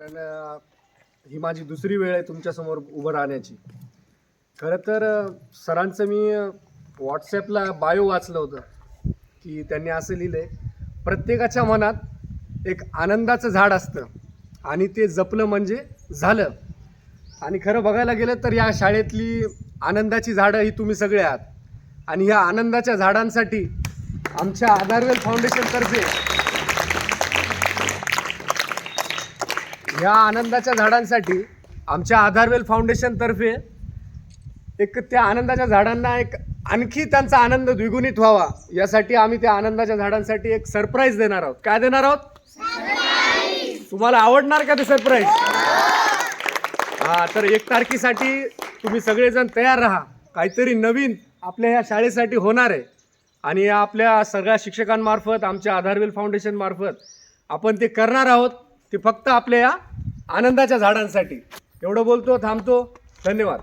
कारण ही माझी दुसरी वेळ आहे तुमच्यासमोर उभं राहण्याची. खरं तर सरांचं मी व्हॉट्सॲपला बायो वाचलं होतं की त्यांनी असं लिहिलं आहे प्रत्येकाच्या मनात एक आनंदाचं झाड असतं आणि ते जपलं म्हणजे झालं. आणि खरं बघायला गेलं तर या शाळेतली आनंदाची झाडं ही तुम्ही सगळे आहात. आणि ह्या आनंदाच्या झाडांसाठी आमच्या आधारवेल फाउंडेशनतर्फे ह्या आनंदाच्या झाडांसाठी आमच्या आधारवेल फाउंडेशनतर्फे एक त्या आनंदाच्या झाडांना एक आणखी त्यांचा आनंद द्विगुणित व्हावा. यासाठी आम्ही त्या आनंदाच्या झाडांसाठी एक सरप्राईज देणार आहोत. काय देणार आहोत? तुम्हाला आवडणार का ते सरप्राईज हा तर एक तारखेसाठी तुम्ही सगळेजण तयार राहा. काहीतरी नवीन आपल्या ह्या शाळेसाठी होणार आहे. आणि या आपल्या सगळ्या शिक्षकांमार्फत आमच्या आधारवेल फाउंडेशन मार्फत आपण ते करणार आहोत. ती फक्त आपल्या या आनंदाच्या झाडांसाठी. एवढं बोलतो थांबतो. धन्यवाद.